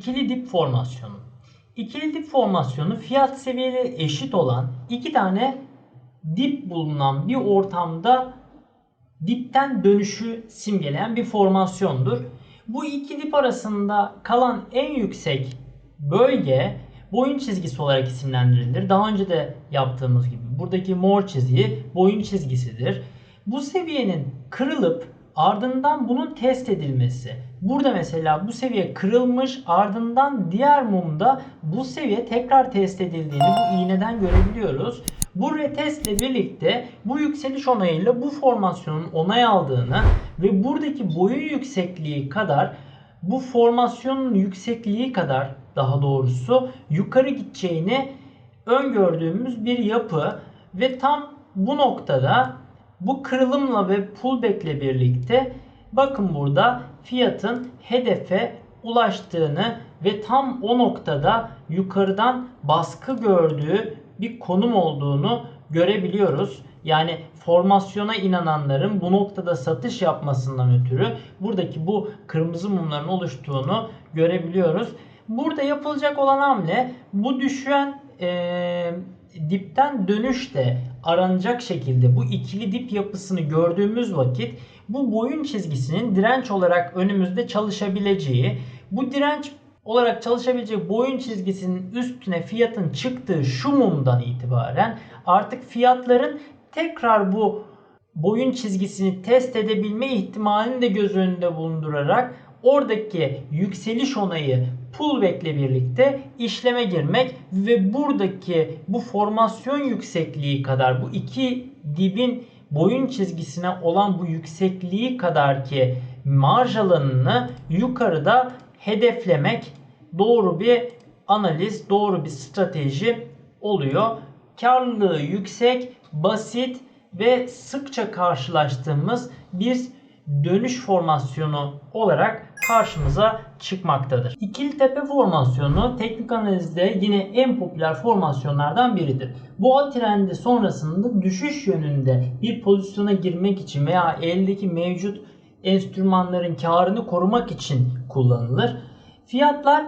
İkili dip formasyonu. İkili dip formasyonu fiyat seviyeleri eşit olan iki tane dip bulunan bir ortamda dipten dönüşü simgeleyen bir formasyondur. Bu iki dip arasında kalan en yüksek bölge boyun çizgisi olarak isimlendirilir. Daha önce de yaptığımız gibi buradaki mor çizgi boyun çizgisidir. Bu seviyenin kırılıp ardından bunun test edilmesi. Burada mesela bu seviye kırılmış ardından diğer mumda bu seviye tekrar test edildiğini bu iğneden görebiliyoruz. Bu retestle birlikte bu yükseliş onayıyla bu formasyonun onay aldığını ve buradaki boyun yüksekliği kadar bu formasyonun yüksekliği kadar daha doğrusu yukarı gideceğini öngördüğümüz bir yapı ve tam bu noktada bu kırılımla ve pullback birlikte bakın burada fiyatın hedefe ulaştığını ve tam o noktada yukarıdan baskı gördüğü bir konum olduğunu görebiliyoruz. Yani formasyona inananların bu noktada satış yapmasından ötürü buradaki bu kırmızı mumların oluştuğunu görebiliyoruz. Burada yapılacak olan hamle bu düşen eee dipten dönüş de aranacak şekilde bu ikili dip yapısını gördüğümüz vakit bu boyun çizgisinin direnç olarak önümüzde çalışabileceği, bu direnç olarak çalışabilecek boyun çizgisinin üstüne fiyatın çıktığı şu mumdan itibaren artık fiyatların tekrar bu boyun çizgisini test edebilme ihtimalini de göz önünde bulundurarak oradaki yükseliş onayı pullback ile birlikte işleme girmek ve buradaki bu formasyon yüksekliği kadar bu iki dibin boyun çizgisine olan bu yüksekliği kadar ki marj alanını yukarıda hedeflemek doğru bir analiz, doğru bir strateji oluyor. Karlılığı yüksek, basit ve sıkça karşılaştığımız bir dönüş formasyonu olarak karşımıza çıkmaktadır. İkili tepe formasyonu teknik analizde yine en popüler formasyonlardan biridir. Boğa trendi sonrasında düşüş yönünde bir pozisyona girmek için veya eldeki mevcut enstrümanların karını korumak için kullanılır. Fiyatlar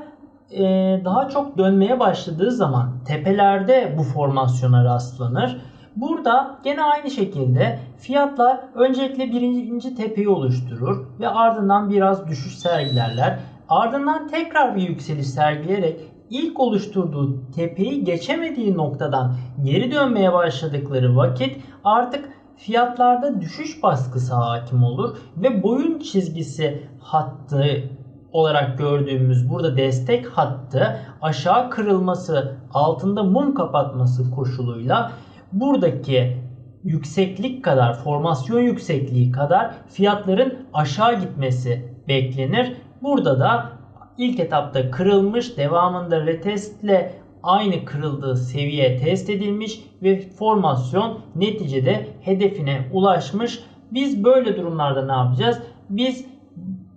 daha çok dönmeye başladığı zaman tepelerde bu formasyona rastlanır. Burada gene aynı şekilde fiyatlar öncelikle birinci tepeyi oluşturur ve ardından biraz düşüş sergilerler. Ardından tekrar bir yükseliş sergileyerek ilk oluşturduğu tepeyi geçemediği noktadan geri dönmeye başladıkları vakit artık fiyatlarda düşüş baskısı hakim olur ve boyun çizgisi hattı olarak gördüğümüz burada destek hattı aşağı kırılması altında mum kapatması koşuluyla buradaki yükseklik kadar, formasyon yüksekliği kadar fiyatların aşağı gitmesi beklenir. Burada da ilk etapta kırılmış, devamında retestle aynı kırıldığı seviye test edilmiş ve formasyon neticede hedefine ulaşmış. Biz böyle durumlarda ne yapacağız? Biz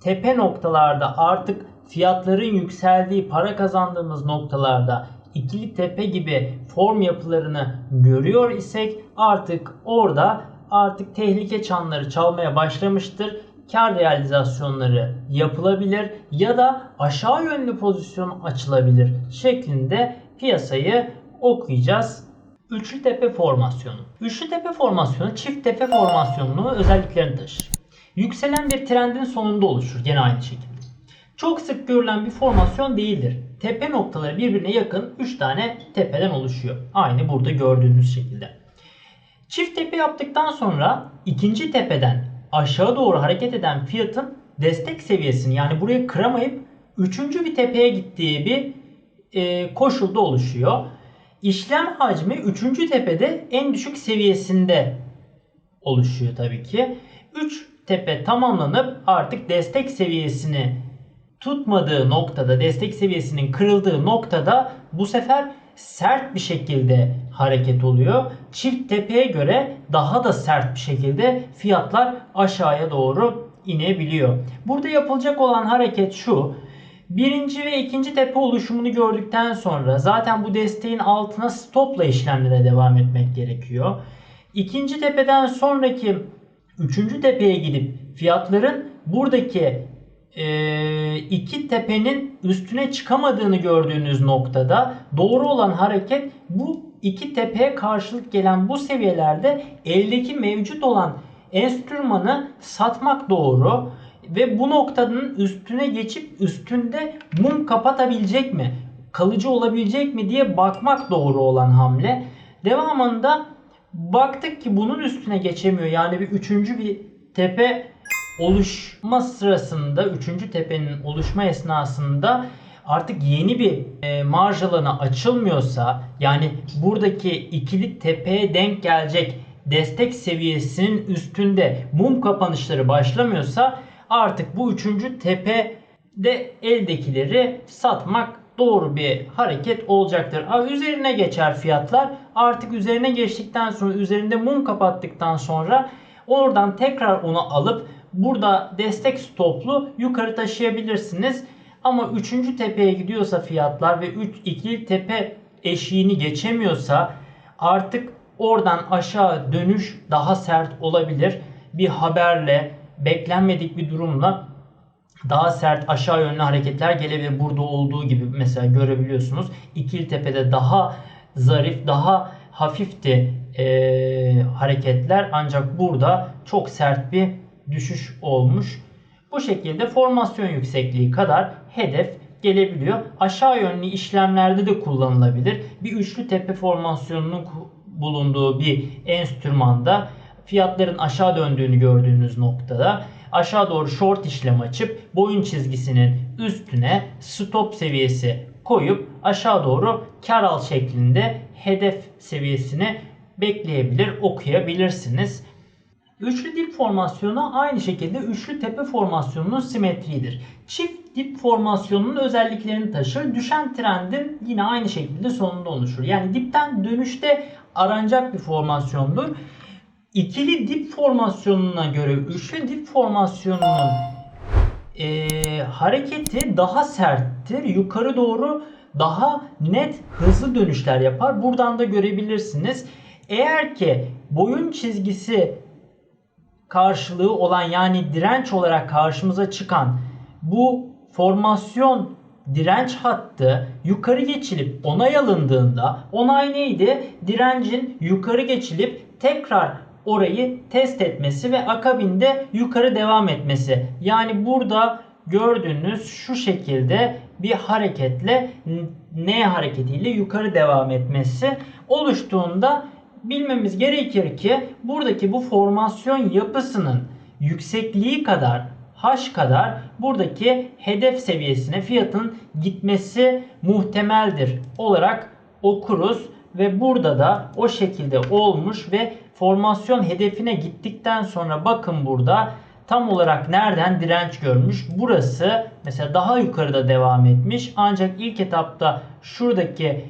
tepe noktalarda artık fiyatların yükseldiği, para kazandığımız noktalarda ikili tepe gibi form yapılarını görüyor isek artık orada artık tehlike çanları çalmaya başlamıştır. Kar realizasyonları yapılabilir ya da aşağı yönlü pozisyon açılabilir şeklinde piyasayı okuyacağız. Üçlü tepe formasyonu. Üçlü tepe formasyonu çift tepe formasyonunu özelliklerini taşır. Yükselen bir trendin sonunda oluşur gene aynı şekilde. Çok sık görülen bir formasyon değildir. Tepe noktaları birbirine yakın 3 tane tepeden oluşuyor. Aynı burada gördüğünüz şekilde. Çift tepe yaptıktan sonra ikinci tepeden aşağı doğru hareket eden fiyatın destek seviyesini yani burayı kıramayıp üçüncü bir tepeye gittiği bir e, koşulda oluşuyor. İşlem hacmi üçüncü tepede en düşük seviyesinde oluşuyor tabii ki. 3 tepe tamamlanıp artık destek seviyesini tutmadığı noktada, destek seviyesinin kırıldığı noktada bu sefer sert bir şekilde hareket oluyor. Çift tepeye göre daha da sert bir şekilde fiyatlar aşağıya doğru inebiliyor. Burada yapılacak olan hareket şu. Birinci ve ikinci tepe oluşumunu gördükten sonra zaten bu desteğin altına stopla işlemlere devam etmek gerekiyor. İkinci tepeden sonraki üçüncü tepeye gidip fiyatların buradaki e, iki tepenin üstüne çıkamadığını gördüğünüz noktada doğru olan hareket bu iki tepeye karşılık gelen bu seviyelerde eldeki mevcut olan enstrümanı satmak doğru ve bu noktanın üstüne geçip üstünde mum kapatabilecek mi? Kalıcı olabilecek mi diye bakmak doğru olan hamle. Devamında baktık ki bunun üstüne geçemiyor. Yani bir üçüncü bir tepe oluşma sırasında, üçüncü tepenin oluşma esnasında artık yeni bir e, marj alanı açılmıyorsa yani buradaki ikili tepeye denk gelecek destek seviyesinin üstünde mum kapanışları başlamıyorsa artık bu üçüncü tepede eldekileri satmak doğru bir hareket olacaktır. Aa, üzerine geçer fiyatlar. Artık üzerine geçtikten sonra üzerinde mum kapattıktan sonra oradan tekrar onu alıp burada destek stoplu yukarı taşıyabilirsiniz. Ama 3. tepeye gidiyorsa fiyatlar ve 3 ikili tepe eşiğini geçemiyorsa artık oradan aşağı dönüş daha sert olabilir. Bir haberle beklenmedik bir durumla daha sert aşağı yönlü hareketler gelebilir. Burada olduğu gibi mesela görebiliyorsunuz. İkili tepede daha zarif, daha hafifti e, hareketler ancak burada çok sert bir düşüş olmuş. Bu şekilde formasyon yüksekliği kadar hedef gelebiliyor. Aşağı yönlü işlemlerde de kullanılabilir. Bir üçlü tepe formasyonunun bulunduğu bir enstrümanda fiyatların aşağı döndüğünü gördüğünüz noktada aşağı doğru short işlem açıp boyun çizgisinin üstüne stop seviyesi koyup aşağı doğru kar al şeklinde hedef seviyesini bekleyebilir, okuyabilirsiniz. Üçlü dip formasyonu aynı şekilde üçlü tepe formasyonunun simetriğidir. Çift dip formasyonunun özelliklerini taşır. Düşen trendin yine aynı şekilde sonunda oluşur. Yani dipten dönüşte aranacak bir formasyondur. İkili dip formasyonuna göre üçlü dip formasyonunun e, hareketi daha serttir. Yukarı doğru daha net hızlı dönüşler yapar. Buradan da görebilirsiniz. Eğer ki boyun çizgisi karşılığı olan yani direnç olarak karşımıza çıkan bu formasyon direnç hattı yukarı geçilip onay alındığında onay neydi? Direncin yukarı geçilip tekrar orayı test etmesi ve akabinde yukarı devam etmesi. Yani burada gördüğünüz şu şekilde bir hareketle N hareketiyle yukarı devam etmesi oluştuğunda bilmemiz gerekir ki buradaki bu formasyon yapısının yüksekliği kadar H kadar buradaki hedef seviyesine fiyatın gitmesi muhtemeldir olarak okuruz ve burada da o şekilde olmuş ve formasyon hedefine gittikten sonra bakın burada tam olarak nereden direnç görmüş. Burası mesela daha yukarıda devam etmiş. Ancak ilk etapta şuradaki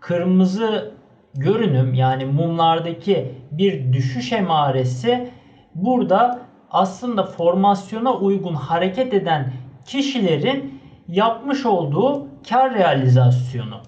kırmızı görünüm yani mumlardaki bir düşüş emaresi burada aslında formasyona uygun hareket eden kişilerin yapmış olduğu kar realizasyonu.